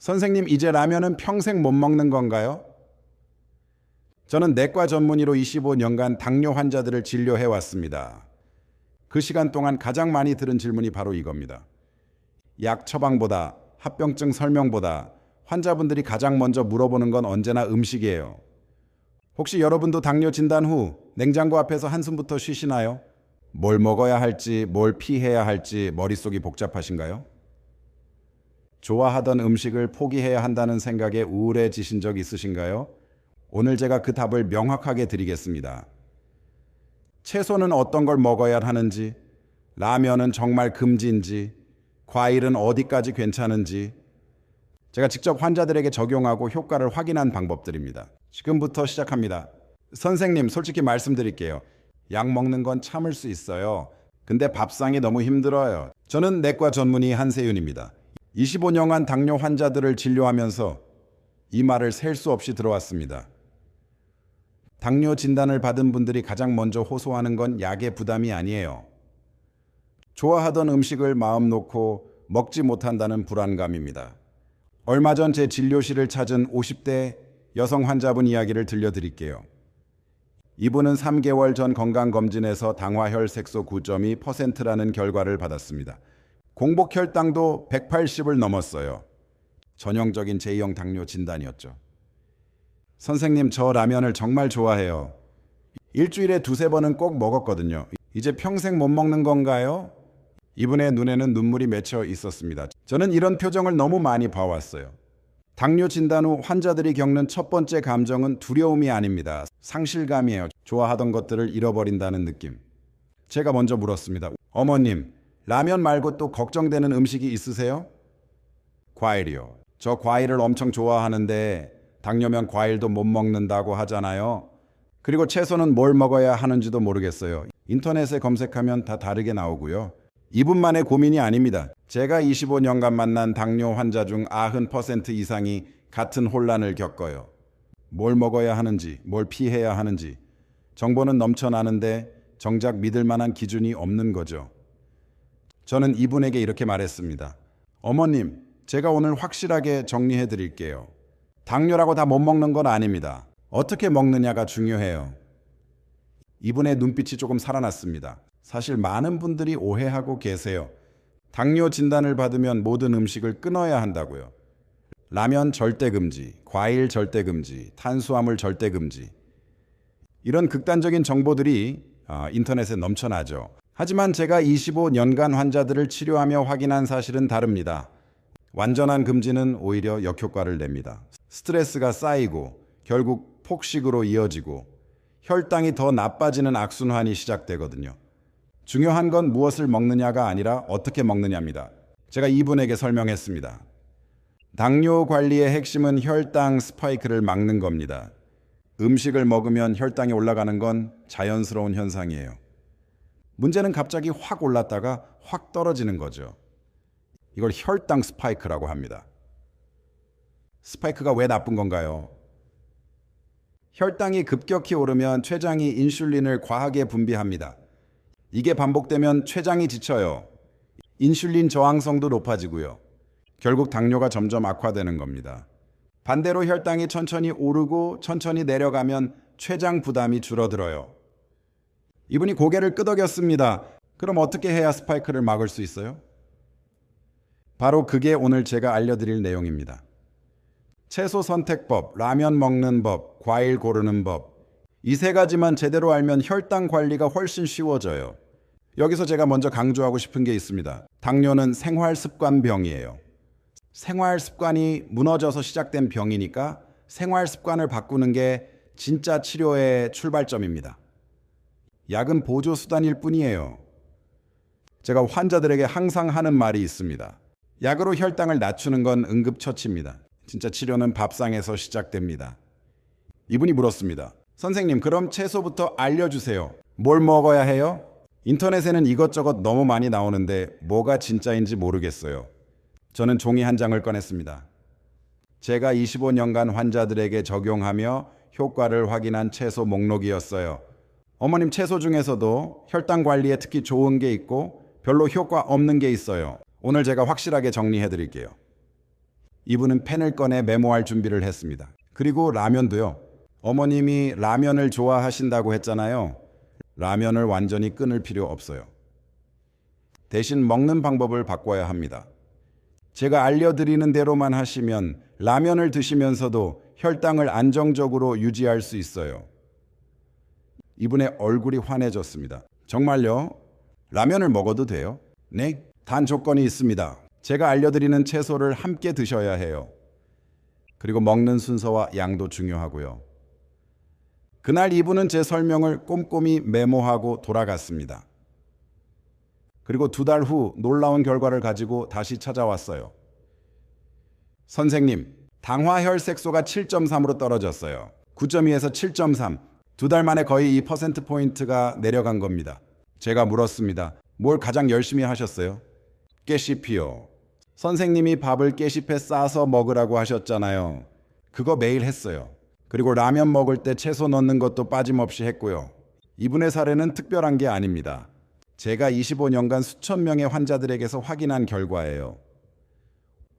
선생님, 이제 라면은 평생 못 먹는 건가요? 저는 내과 전문의로 25년간 당뇨 환자들을 진료해 왔습니다. 그 시간 동안 가장 많이 들은 질문이 바로 이겁니다. 약 처방보다 합병증 설명보다 환자분들이 가장 먼저 물어보는 건 언제나 음식이에요. 혹시 여러분도 당뇨 진단 후 냉장고 앞에서 한숨부터 쉬시나요? 뭘 먹어야 할지, 뭘 피해야 할지 머릿속이 복잡하신가요? 좋아하던 음식을 포기해야 한다는 생각에 우울해지신 적 있으신가요? 오늘 제가 그 답을 명확하게 드리겠습니다. 채소는 어떤 걸 먹어야 하는지, 라면은 정말 금지인지, 과일은 어디까지 괜찮은지, 제가 직접 환자들에게 적용하고 효과를 확인한 방법들입니다. 지금부터 시작합니다. 선생님, 솔직히 말씀드릴게요. 약 먹는 건 참을 수 있어요. 근데 밥상이 너무 힘들어요. 저는 내과 전문의 한세윤입니다. 25년간 당뇨 환자들을 진료하면서 이 말을 셀 수 없이 들어왔습니다. 당뇨 진단을 받은 분들이 가장 먼저 호소하는 건 약의 부담이 아니에요. 좋아하던 음식을 마음 놓고 먹지 못한다는 불안감입니다. 얼마 전 제 진료실을 찾은 50대 여성 환자분 이야기를 들려드릴게요. 이분은 3개월 전 건강검진에서 당화혈 색소 9.2%라는 결과를 받았습니다. 공복 혈당도 180을 넘었어요. 전형적인 제2형 당뇨 진단이었죠. 선생님, 저 라면을 정말 좋아해요. 일주일에 두세 번은 꼭 먹었거든요. 이제 평생 못 먹는 건가요? 이분의 눈에는 눈물이 맺혀 있었습니다. 저는 이런 표정을 너무 많이 봐왔어요. 당뇨 진단 후 환자들이 겪는 첫 번째 감정은 두려움이 아닙니다. 상실감이에요. 좋아하던 것들을 잃어버린다는 느낌. 제가 먼저 물었습니다. 어머님, 라면 말고 또 걱정되는 음식이 있으세요? 과일이요. 저 과일을 엄청 좋아하는데 당뇨면 과일도 못 먹는다고 하잖아요. 그리고 채소는 뭘 먹어야 하는지도 모르겠어요. 인터넷에 검색하면 다 다르게 나오고요. 이분만의 고민이 아닙니다. 제가 25년간 만난 당뇨 환자 중 90% 이상이 같은 혼란을 겪어요. 뭘 먹어야 하는지, 뭘 피해야 하는지. 정보는 넘쳐나는데 정작 믿을 만한 기준이 없는 거죠. 저는 이분에게 이렇게 말했습니다. 어머님, 제가 오늘 확실하게 정리해 드릴게요. 당뇨라고 다 못 먹는 건 아닙니다. 어떻게 먹느냐가 중요해요. 이분의 눈빛이 조금 살아났습니다. 사실 많은 분들이 오해하고 계세요. 당뇨 진단을 받으면 모든 음식을 끊어야 한다고요. 라면 절대 금지, 과일 절대 금지, 탄수화물 절대 금지. 이런 극단적인 정보들이 아, 인터넷에 넘쳐나죠. 하지만 제가 25년간 환자들을 치료하며 확인한 사실은 다릅니다. 완전한 금지는 오히려 역효과를 냅니다. 스트레스가 쌓이고 결국 폭식으로 이어지고 혈당이 더 나빠지는 악순환이 시작되거든요. 중요한 건 무엇을 먹느냐가 아니라 어떻게 먹느냐입니다. 제가 이분에게 설명했습니다. 당뇨 관리의 핵심은 혈당 스파이크를 막는 겁니다. 음식을 먹으면 혈당이 올라가는 건 자연스러운 현상이에요. 문제는 갑자기 확 올랐다가 확 떨어지는 거죠. 이걸 혈당 스파이크라고 합니다. 스파이크가 왜 나쁜 건가요? 혈당이 급격히 오르면 췌장이 인슐린을 과하게 분비합니다. 이게 반복되면 췌장이 지쳐요. 인슐린 저항성도 높아지고요. 결국 당뇨가 점점 악화되는 겁니다. 반대로 혈당이 천천히 오르고 천천히 내려가면 췌장 부담이 줄어들어요. 이분이 고개를 끄덕였습니다. 그럼 어떻게 해야 스파이크를 막을 수 있어요? 바로 그게 오늘 제가 알려드릴 내용입니다. 채소 선택법, 라면 먹는 법, 과일 고르는 법. 이 세 가지만 제대로 알면 혈당 관리가 훨씬 쉬워져요. 여기서 제가 먼저 강조하고 싶은 게 있습니다. 당뇨는 생활 습관 병이에요. 생활 습관이 무너져서 시작된 병이니까 생활 습관을 바꾸는 게 진짜 치료의 출발점입니다. 약은 보조 수단일 뿐이에요. 제가 환자들에게 항상 하는 말이 있습니다. 약으로 혈당을 낮추는 건 응급처치입니다. 진짜 치료는 밥상에서 시작됩니다. 이분이 물었습니다. 선생님, 그럼 채소부터 알려주세요. 뭘 먹어야 해요? 인터넷에는 이것저것 너무 많이 나오는데 뭐가 진짜인지 모르겠어요. 저는 종이 한 장을 꺼냈습니다. 제가 25년간 환자들에게 적용하며 효과를 확인한 채소 목록이었어요. 어머님 채소 중에서도 혈당 관리에 특히 좋은 게 있고 별로 효과 없는 게 있어요. 오늘 제가 확실하게 정리해 드릴게요. 이분은 펜을 꺼내 메모할 준비를 했습니다. 그리고 라면도요. 어머님이 라면을 좋아하신다고 했잖아요. 라면을 완전히 끊을 필요 없어요. 대신 먹는 방법을 바꿔야 합니다. 제가 알려드리는 대로만 하시면 라면을 드시면서도 혈당을 안정적으로 유지할 수 있어요. 이분의 얼굴이 환해졌습니다. 정말요? 라면을 먹어도 돼요? 네, 단 조건이 있습니다. 제가 알려드리는 채소를 함께 드셔야 해요. 그리고 먹는 순서와 양도 중요하고요. 그날 이분은 제 설명을 꼼꼼히 메모하고 돌아갔습니다. 그리고 두 달 후 놀라운 결과를 가지고 다시 찾아왔어요. 선생님, 당화혈색소가 7.3으로 떨어졌어요. 9.2에서 7.3. 두 달 만에 거의 2%포인트가 내려간 겁니다. 제가 물었습니다. 뭘 가장 열심히 하셨어요? 깨시피요. 선생님이 밥을 깨시패 싸서 먹으라고 하셨잖아요. 그거 매일 했어요. 그리고 라면 먹을 때 채소 넣는 것도 빠짐없이 했고요. 이분의 사례는 특별한 게 아닙니다. 제가 25년간 수천 명의 환자들에게서 확인한 결과예요.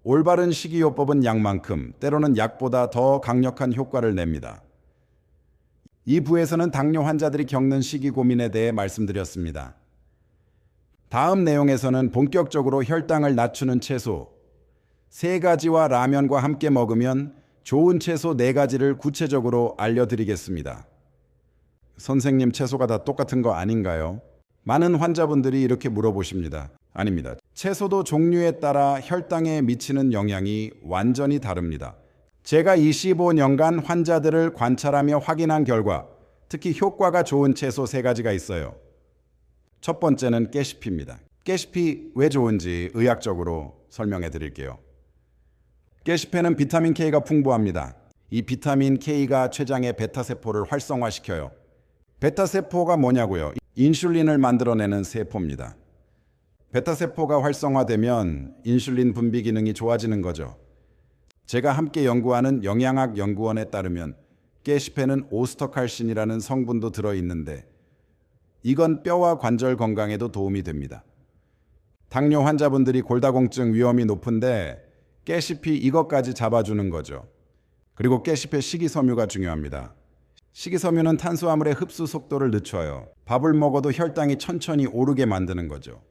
올바른 식이요법은 약만큼, 때로는 약보다 더 강력한 효과를 냅니다. 이 부에서는 당뇨 환자들이 겪는 식이 고민에 대해 말씀드렸습니다. 다음 내용에서는 본격적으로 혈당을 낮추는 채소 세 가지와 라면과 함께 먹으면 좋은 채소 네 가지를 구체적으로 알려드리겠습니다. 선생님 채소가 다 똑같은 거 아닌가요? 많은 환자분들이 이렇게 물어보십니다. 아닙니다. 채소도 종류에 따라 혈당에 미치는 영향이 완전히 다릅니다. 제가 25년간 환자들을 관찰하며 확인한 결과 특히 효과가 좋은 채소 세 가지가 있어요. 첫 번째는 깨시피입니다. 깨시피 왜 좋은지 의학적으로 설명해 드릴게요. 깨시페는 비타민 K가 풍부합니다. 이 비타민 K가 췌장의 베타세포를 활성화시켜요. 베타세포가 뭐냐고요? 인슐린을 만들어내는 세포입니다. 베타세포가 활성화되면 인슐린 분비 기능이 좋아지는 거죠. 제가 함께 연구하는 영양학 연구원에 따르면 깨시페는 오스터칼신이라는 성분도 들어있는데 이건 뼈와 관절 건강에도 도움이 됩니다. 당뇨 환자분들이 골다공증 위험이 높은데 깨시피 이것까지 잡아주는 거죠. 그리고 깨시페 식이섬유가 중요합니다. 식이섬유는 탄수화물의 흡수 속도를 늦춰요. 밥을 먹어도 혈당이 천천히 오르게 만드는 거죠.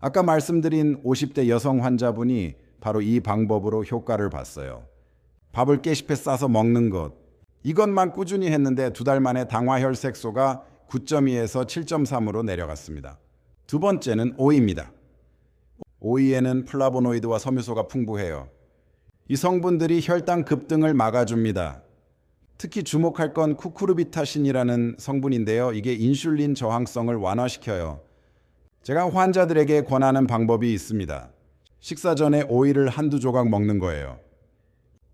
아까 말씀드린 50대 여성 환자분이 바로 이 방법으로 효과를 봤어요. 밥을 깨시페 싸서 먹는 것. 이것만 꾸준히 했는데 두 달 만에 당화혈색소가 9.2에서 7.3으로 내려갔습니다. 두 번째는 오이입니다. 오이에는 플라보노이드와 섬유소가 풍부해요. 이 성분들이 혈당 급등을 막아줍니다. 특히 주목할 건 쿠쿠르비타신이라는 성분인데요. 이게 인슐린 저항성을 완화시켜요. 제가 환자들에게 권하는 방법이 있습니다. 식사 전에 오이를 한두 조각 먹는 거예요.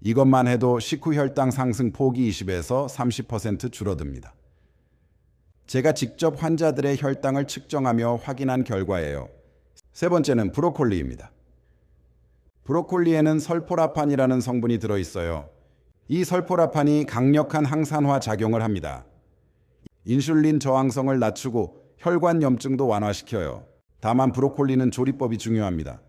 이것만 해도 식후 혈당 상승 폭이 20에서 30% 줄어듭니다. 제가 직접 환자들의 혈당을 측정하며 확인한 결과예요. 세 번째는 브로콜리입니다. 브로콜리에는 설포라판이라는 성분이 들어있어요. 이 설포라판이 강력한 항산화 작용을 합니다. 인슐린 저항성을 낮추고 혈관 염증도 완화시켜요. 다만 브로콜리는 조리법이 중요합니다.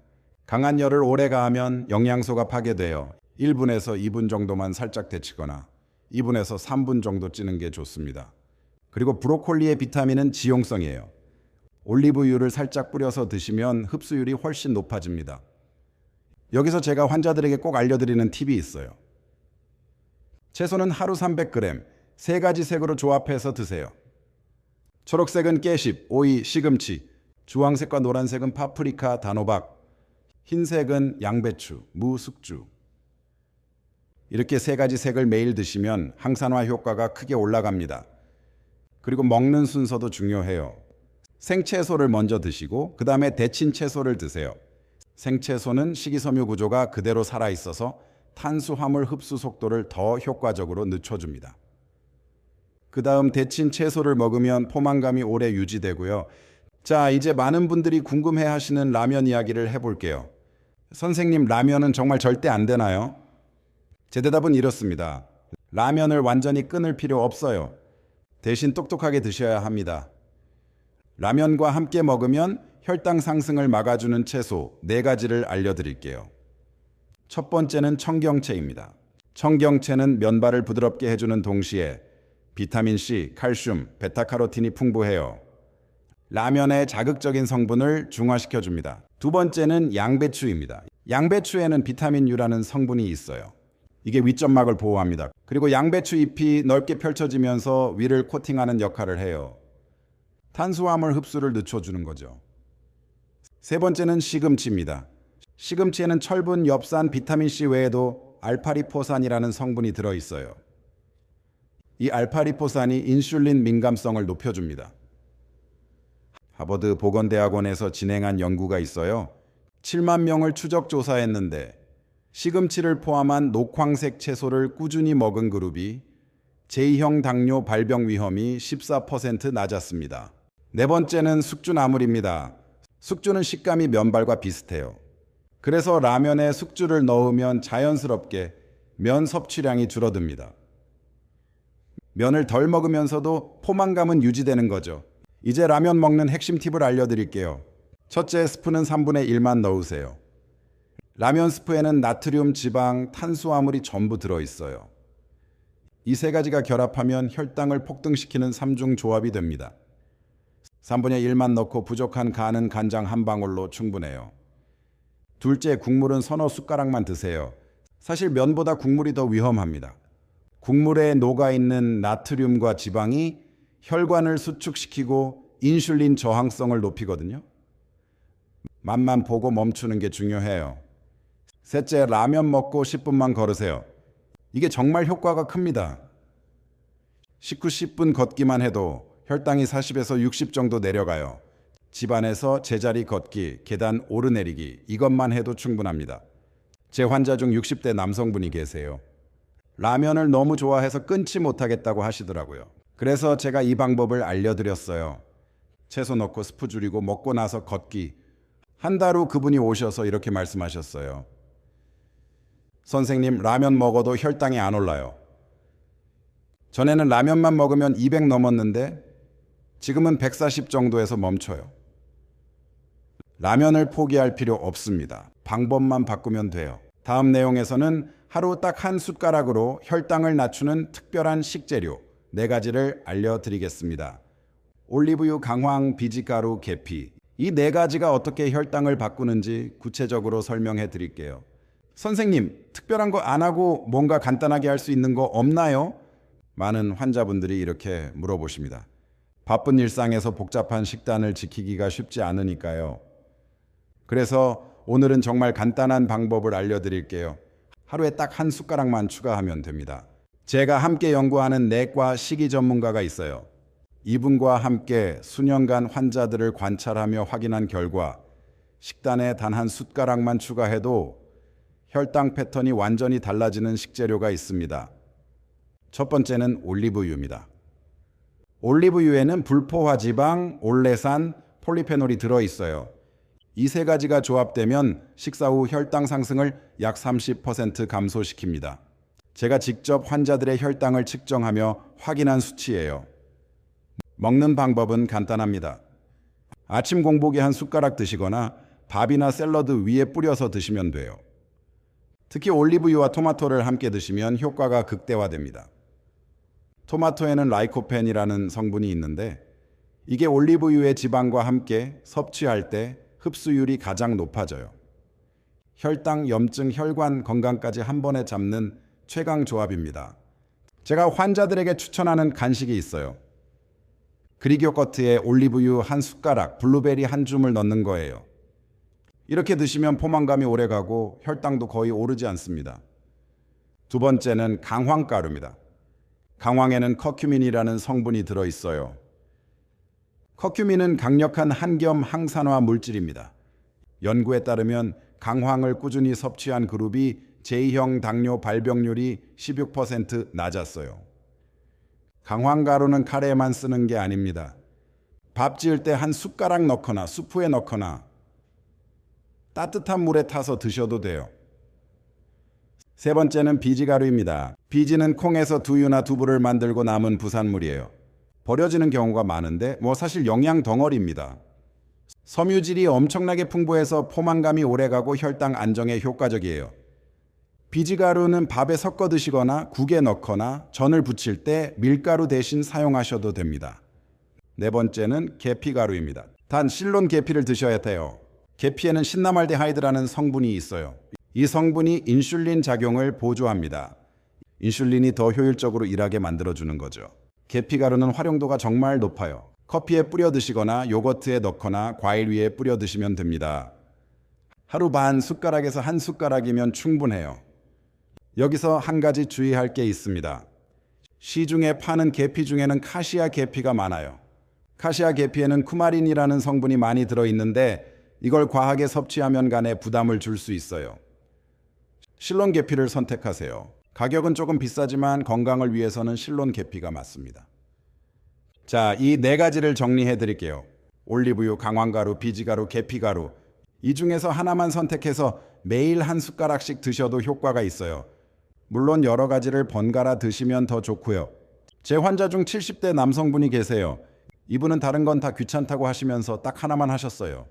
강한 열을 오래 가하면 영양소가 파괴되어 1분에서 2분 정도만 살짝 데치거나 2분에서 3분 정도 찌는 게 좋습니다. 그리고 브로콜리의 비타민은 지용성이에요. 올리브유를 살짝 뿌려서 드시면 흡수율이 훨씬 높아집니다. 여기서 제가 환자들에게 꼭 알려드리는 팁이 있어요. 채소는 하루 300g, 세 가지 색으로 조합해서 드세요. 초록색은 깨십, 오이, 시금치, 주황색과 노란색은 파프리카, 단호박, 흰색은 양배추, 무, 숙주. 이렇게 세 가지 색을 매일 드시면 항산화 효과가 크게 올라갑니다. 그리고 먹는 순서도 중요해요. 생채소를 먼저 드시고 그 다음에 데친 채소를 드세요. 생채소는 식이섬유 구조가 그대로 살아 있어서 탄수화물 흡수 속도를 더 효과적으로 늦춰줍니다. 그 다음 데친 채소를 먹으면 포만감이 오래 유지되고요. 자, 이제 많은 분들이 궁금해 하시는 라면 이야기를 해볼게요. 선생님, 라면은 정말 절대 안 되나요? 제 대답은 이렇습니다. 라면을 완전히 끊을 필요 없어요. 대신 똑똑하게 드셔야 합니다. 라면과 함께 먹으면 혈당 상승을 막아주는 채소 네 가지를 알려드릴게요. 첫 번째는 청경채입니다. 청경채는 면발을 부드럽게 해주는 동시에 비타민 C, 칼슘, 베타카로틴이 풍부해요. 라면의 자극적인 성분을 중화시켜 줍니다. 두 번째는 양배추입니다. 양배추에는 비타민 U라는 성분이 있어요. 이게 위점막을 보호합니다. 그리고 양배추 잎이 넓게 펼쳐지면서 위를 코팅하는 역할을 해요. 탄수화물 흡수를 늦춰주는 거죠. 세 번째는 시금치입니다. 시금치에는 철분, 엽산, 비타민C 외에도 알파리포산이라는 성분이 들어있어요. 이 알파리포산이 인슐린 민감성을 높여줍니다. 하버드 보건대학원에서 진행한 연구가 있어요. 7만 명을 추적 조사했는데 시금치를 포함한 녹황색 채소를 꾸준히 먹은 그룹이 제2형 당뇨 발병 위험이 14% 낮았습니다. 네 번째는 숙주나물입니다. 숙주는 식감이 면발과 비슷해요. 그래서 라면에 숙주를 넣으면 자연스럽게 면 섭취량이 줄어듭니다. 면을 덜 먹으면서도 포만감은 유지되는 거죠. 이제 라면 먹는 핵심 팁을 알려드릴게요. 첫째, 스프는 3분의 1만 넣으세요. 라면 스프에는 나트륨, 지방, 탄수화물이 전부 들어있어요. 이 세 가지가 결합하면 혈당을 폭등시키는 3중 조합이 됩니다. 3분의 1만 넣고 부족한 간은 간장 한 방울로 충분해요. 둘째, 국물은 서너 숟가락만 드세요. 사실 면보다 국물이 더 위험합니다. 국물에 녹아있는 나트륨과 지방이 혈관을 수축시키고 인슐린 저항성을 높이거든요. 맛만 보고 멈추는 게 중요해요. 셋째, 라면 먹고 10분만 걸으세요. 이게 정말 효과가 큽니다. 식후 10분 걷기만 해도 혈당이 40에서 60 정도 내려가요. 집안에서 제자리 걷기, 계단 오르내리기, 이것만 해도 충분합니다. 제 환자 중 60대 남성분이 계세요. 라면을 너무 좋아해서 끊지 못하겠다고 하시더라고요. 그래서 제가 이 방법을 알려드렸어요. 채소 넣고 스프 줄이고 먹고 나서 걷기. 한 달 후 그분이 오셔서 이렇게 말씀하셨어요. 선생님, 라면 먹어도 혈당이 안 올라요. 전에는 라면만 먹으면 200 넘었는데 지금은 140 정도에서 멈춰요. 라면을 포기할 필요 없습니다. 방법만 바꾸면 돼요. 다음 내용에서는 하루 딱 한 숟가락으로 혈당을 낮추는 특별한 식재료 네 가지를 알려드리겠습니다. 올리브유, 강황, 비지가루, 계피 이 네 가지가 어떻게 혈당을 바꾸는지 구체적으로 설명해 드릴게요. 선생님, 특별한 거 안 하고 뭔가 간단하게 할 수 있는 거 없나요? 많은 환자분들이 이렇게 물어보십니다. 바쁜 일상에서 복잡한 식단을 지키기가 쉽지 않으니까요. 그래서 오늘은 정말 간단한 방법을 알려드릴게요. 하루에 딱 한 숟가락만 추가하면 됩니다. 제가 함께 연구하는 내과 식이 전문가가 있어요. 이분과 함께 수년간 환자들을 관찰하며 확인한 결과 식단에 단 한 숟가락만 추가해도 혈당 패턴이 완전히 달라지는 식재료가 있습니다. 첫 번째는 올리브유입니다. 올리브유에는 불포화 지방, 올레산, 폴리페놀이 들어 있어요. 이 세 가지가 조합되면 식사 후 혈당 상승을 약 30% 감소시킵니다. 제가 직접 환자들의 혈당을 측정하며 확인한 수치예요. 먹는 방법은 간단합니다. 아침 공복에 한 숟가락 드시거나 밥이나 샐러드 위에 뿌려서 드시면 돼요. 특히 올리브유와 토마토를 함께 드시면 효과가 극대화됩니다. 토마토에는 라이코펜이라는 성분이 있는데 이게 올리브유의 지방과 함께 섭취할 때 흡수율이 가장 높아져요. 혈당, 염증, 혈관 건강까지 한 번에 잡는 최강 조합입니다. 제가 환자들에게 추천하는 간식이 있어요. 그릭 요거트에 올리브유 한 숟가락, 블루베리 한 줌을 넣는 거예요. 이렇게 드시면 포만감이 오래 가고 혈당도 거의 오르지 않습니다. 두 번째는 강황가루입니다. 강황에는 커큐민이라는 성분이 들어 있어요. 커큐민은 강력한 한겸 항산화 물질입니다. 연구에 따르면 강황을 꾸준히 섭취한 그룹이 제2형 당뇨 발병률이 16% 낮았어요. 강황가루는 카레에만 쓰는 게 아닙니다. 밥 지을 때 한 숟가락 넣거나 수프에 넣거나 따뜻한 물에 타서 드셔도 돼요. 세 번째는 비지가루입니다. 비지는 콩에서 두유나 두부를 만들고 남은 부산물이에요. 버려지는 경우가 많은데 뭐 사실 영양 덩어리입니다. 섬유질이 엄청나게 풍부해서 포만감이 오래가고 혈당 안정에 효과적이에요. 비지가루는 밥에 섞어 드시거나 국에 넣거나 전을 부칠 때 밀가루 대신 사용하셔도 됩니다. 네 번째는 계피가루입니다. 단 실론 계피를 드셔야 돼요. 계피에는 신나말데하이드라는 성분이 있어요. 이 성분이 인슐린 작용을 보조합니다. 인슐린이 더 효율적으로 일하게 만들어주는 거죠. 계피가루는 활용도가 정말 높아요. 커피에 뿌려 드시거나 요거트에 넣거나 과일 위에 뿌려 드시면 됩니다. 하루 반 숟가락에서 한 숟가락이면 충분해요. 여기서 한 가지 주의할 게 있습니다. 시중에 파는 계피 중에는 카시아 계피가 많아요. 카시아 계피에는 쿠마린이라는 성분이 많이 들어 있는데 이걸 과하게 섭취하면 간에 부담을 줄 수 있어요. 실론 계피를 선택하세요. 가격은 조금 비싸지만 건강을 위해서는 실론 계피가 맞습니다. 자, 이 네 가지를 정리해 드릴게요. 올리브유, 강황가루, 비지가루, 계피가루. 이 중에서 하나만 선택해서 매일 한 숟가락씩 드셔도 효과가 있어요. 물론 여러 가지를 번갈아 드시면 더 좋고요. 제 환자 중 70대 남성분이 계세요. 이분은 다른 건 다 귀찮다고 하시면서 딱 하나만 하셨어요.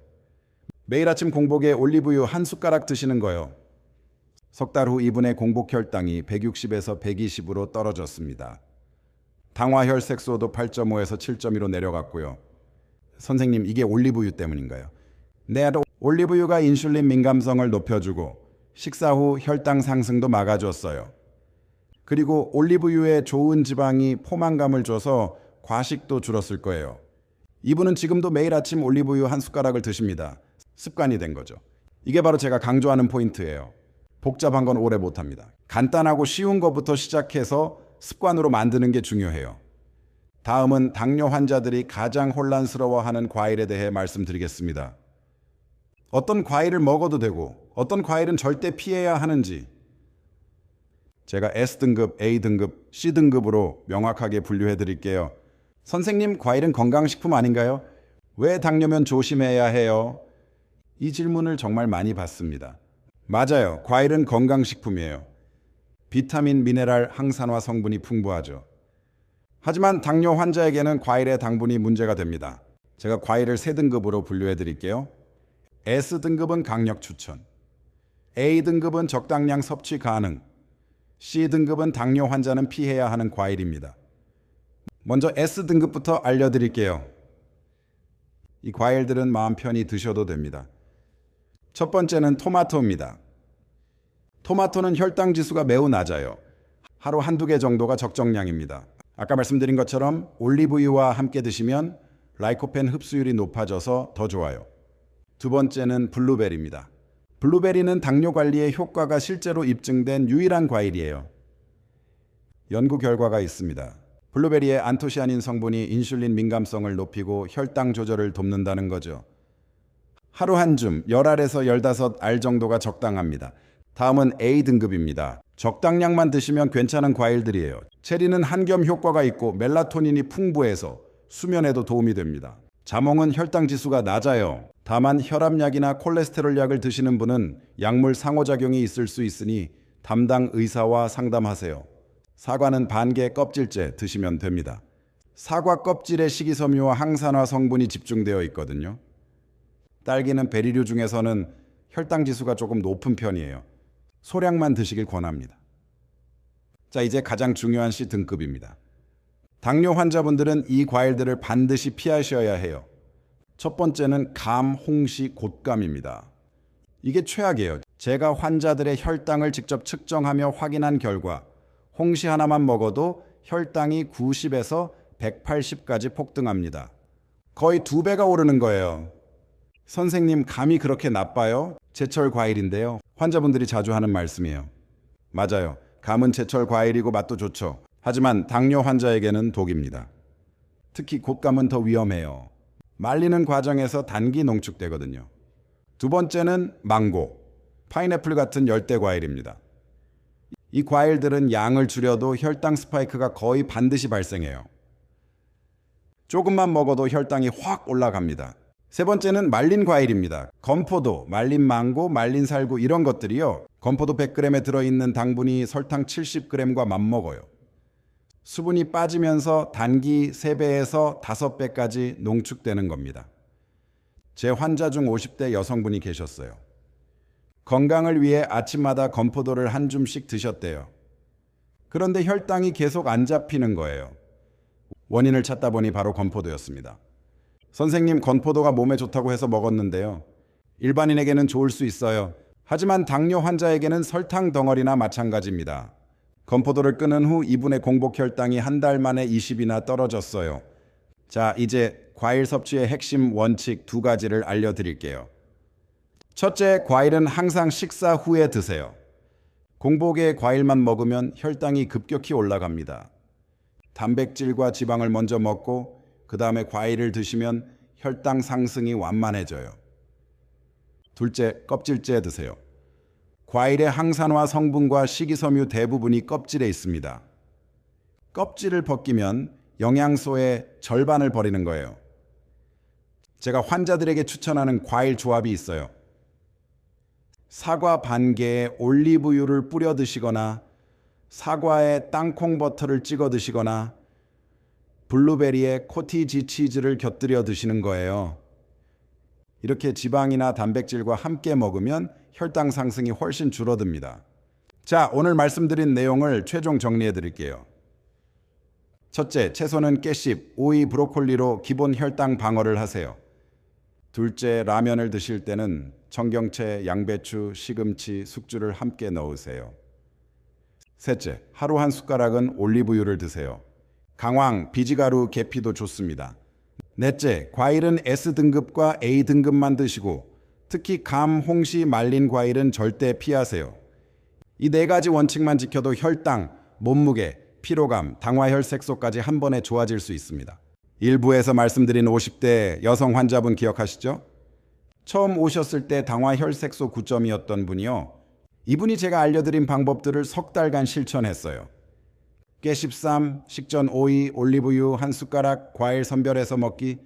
매일 아침 공복에 올리브유 한 숟가락 드시는 거요. 석 달 후 이분의 공복 혈당이 160에서 120으로 떨어졌습니다. 당화 혈색소도 8.5에서 7.2로 내려갔고요. 선생님, 이게 올리브유 때문인가요? 네, 올리브유가 인슐린 민감성을 높여주고 식사 후 혈당 상승도 막아줬어요. 그리고 올리브유에 좋은 지방이 포만감을 줘서 과식도 줄었을 거예요. 이분은 지금도 매일 아침 올리브유 한 숟가락을 드십니다. 습관이 된 거죠. 이게 바로 제가 강조하는 포인트예요. 복잡한 건 오래 못합니다. 간단하고 쉬운 것부터 시작해서 습관으로 만드는 게 중요해요. 다음은 당뇨 환자들이 가장 혼란스러워하는 과일에 대해 말씀드리겠습니다. 어떤 과일을 먹어도 되고 어떤 과일은 절대 피해야 하는지 제가 S등급, A등급, C등급으로 명확하게 분류해 드릴게요. 선생님, 과일은 건강식품 아닌가요? 왜 당뇨면 조심해야 해요? 이 질문을 정말 많이 받습니다. 맞아요. 과일은 건강식품이에요. 비타민, 미네랄, 항산화 성분이 풍부하죠. 하지만 당뇨 환자에게는 과일의 당분이 문제가 됩니다. 제가 과일을 세 등급으로 분류해 드릴게요. S등급은 강력 추천. A등급은 적당량 섭취 가능. C등급은 당뇨 환자는 피해야 하는 과일입니다. 먼저 S등급부터 알려드릴게요. 이 과일들은 마음 편히 드셔도 됩니다. 첫 번째는 토마토입니다. 토마토는 혈당 지수가 매우 낮아요. 하루 한두 개 정도가 적정량입니다. 아까 말씀드린 것처럼 올리브유와 함께 드시면 라이코펜 흡수율이 높아져서 더 좋아요. 두 번째는 블루베리입니다. 블루베리는 당뇨 관리에 효과가 실제로 입증된 유일한 과일이에요. 연구 결과가 있습니다. 블루베리의 안토시아닌 성분이 인슐린 민감성을 높이고 혈당 조절을 돕는다는 거죠. 하루 한 줌, 10알에서 15알 정도가 적당합니다. 다음은 A등급입니다. 적당량만 드시면 괜찮은 과일들이에요. 체리는 한겸 효과가 있고 멜라토닌이 풍부해서 수면에도 도움이 됩니다. 자몽은 혈당 지수가 낮아요. 다만 혈압약이나 콜레스테롤 약을 드시는 분은 약물 상호작용이 있을 수 있으니 담당 의사와 상담하세요. 사과는 반개 껍질째 드시면 됩니다. 사과 껍질에 식이섬유와 항산화 성분이 집중되어 있거든요. 딸기는 베리류 중에서는 혈당 지수가 조금 높은 편이에요. 소량만 드시길 권합니다. 자, 이제 가장 중요한 C 등급입니다. 당뇨 환자분들은 이 과일들을 반드시 피하셔야 해요. 첫 번째는 감, 홍시, 곶감입니다. 이게 최악이에요. 제가 환자들의 혈당을 직접 측정하며 확인한 결과 홍시 하나만 먹어도 혈당이 90에서 180까지 폭등합니다. 거의 두 배가 오르는 거예요. 선생님, 감이 그렇게 나빠요? 제철 과일인데요. 환자분들이 자주 하는 말씀이에요. 맞아요. 감은 제철 과일이고 맛도 좋죠. 하지만 당뇨 환자에게는 독입니다. 특히 곶감은 더 위험해요. 말리는 과정에서 단기 농축되거든요. 두 번째는 망고, 파인애플 같은 열대 과일입니다. 이 과일들은 양을 줄여도 혈당 스파이크가 거의 반드시 발생해요. 조금만 먹어도 혈당이 확 올라갑니다. 세 번째는 말린 과일입니다. 건포도, 말린 망고, 말린 살구 이런 것들이요. 건포도 100g에 들어있는 당분이 설탕 70g과 맞먹어요. 수분이 빠지면서 단기 3배에서 5배까지 농축되는 겁니다. 제 환자 중 50대 여성분이 계셨어요. 건강을 위해 아침마다 건포도를 한 줌씩 드셨대요. 그런데 혈당이 계속 안 잡히는 거예요. 원인을 찾다 보니 바로 건포도였습니다. 선생님, 건포도가 몸에 좋다고 해서 먹었는데요. 일반인에게는 좋을 수 있어요. 하지만 당뇨 환자에게는 설탕 덩어리나 마찬가지입니다. 건포도를 끊은 후 이분의 공복 혈당이 한 달 만에 20이나 떨어졌어요. 자, 이제 과일 섭취의 핵심 원칙 두 가지를 알려드릴게요. 첫째, 과일은 항상 식사 후에 드세요. 공복에 과일만 먹으면 혈당이 급격히 올라갑니다. 단백질과 지방을 먼저 먹고 그 다음에 과일을 드시면 혈당 상승이 완만해져요. 둘째, 껍질째 드세요. 과일의 항산화 성분과 식이섬유 대부분이 껍질에 있습니다. 껍질을 벗기면 영양소의 절반을 버리는 거예요. 제가 환자들에게 추천하는 과일 조합이 있어요. 사과 반 개에 올리브유를 뿌려 드시거나 사과에 땅콩 버터를 찍어 드시거나 블루베리에 코티지 치즈를 곁들여 드시는 거예요. 이렇게 지방이나 단백질과 함께 먹으면 혈당 상승이 훨씬 줄어듭니다. 자, 오늘 말씀드린 내용을 최종 정리해 드릴게요. 첫째, 채소는 깨씹, 오이, 브로콜리로 기본 혈당 방어를 하세요. 둘째, 라면을 드실 때는 청경채, 양배추, 시금치, 숙주를 함께 넣으세요. 셋째, 하루 한 숟가락은 올리브유를 드세요. 강황, 비지가루, 계피도 좋습니다. 넷째, 과일은 S등급과 A등급만 드시고 특히 감, 홍시, 말린 과일은 절대 피하세요. 이 네 가지 원칙만 지켜도 혈당, 몸무게, 피로감, 당화혈색소까지 한 번에 좋아질 수 있습니다. 일부에서 말씀드린 50대 여성 환자분 기억하시죠? 처음 오셨을 때 당화혈색소 9점이었던 분이요. 이분이 제가 알려드린 방법들을 석 달간 실천했어요. 깨 13, 식전 오이, 올리브유 한 숟가락, 과일 선별해서 먹기.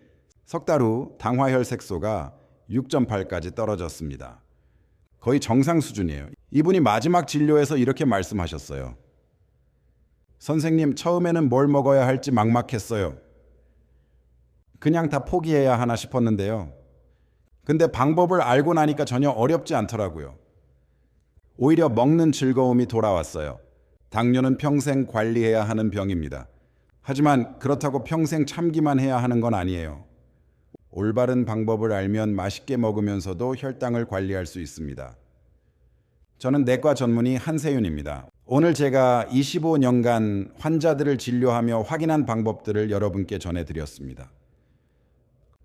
석 달 후 당화혈색소가 6.8까지 떨어졌습니다. 거의 정상 수준이에요. 이분이 마지막 진료에서 이렇게 말씀하셨어요. 선생님, 처음에는 뭘 먹어야 할지 막막했어요. 그냥 다 포기해야 하나 싶었는데요. 근데 방법을 알고 나니까 전혀 어렵지 않더라고요. 오히려 먹는 즐거움이 돌아왔어요. 당뇨는 평생 관리해야 하는 병입니다. 하지만 그렇다고 평생 참기만 해야 하는 건 아니에요. 올바른 방법을 알면 맛있게 먹으면서도 혈당을 관리할 수 있습니다. 저는 내과 전문의 한세윤입니다. 오늘 제가 25년간 환자들을 진료하며 확인한 방법들을 여러분께 전해드렸습니다.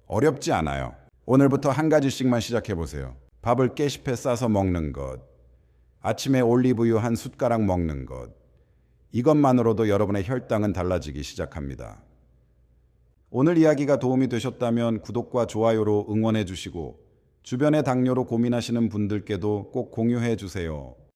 어렵지 않아요. 오늘부터 한 가지씩만 시작해 보세요. 밥을 깨씹에 싸서 먹는 것, 아침에 올리브유 한 숟가락 먹는 것, 이것만으로도 여러분의 혈당은 달라지기 시작합니다. 오늘 이야기가 도움이 되셨다면 구독과 좋아요로 응원해 주시고 주변의 당뇨로 고민하시는 분들께도 꼭 공유해 주세요.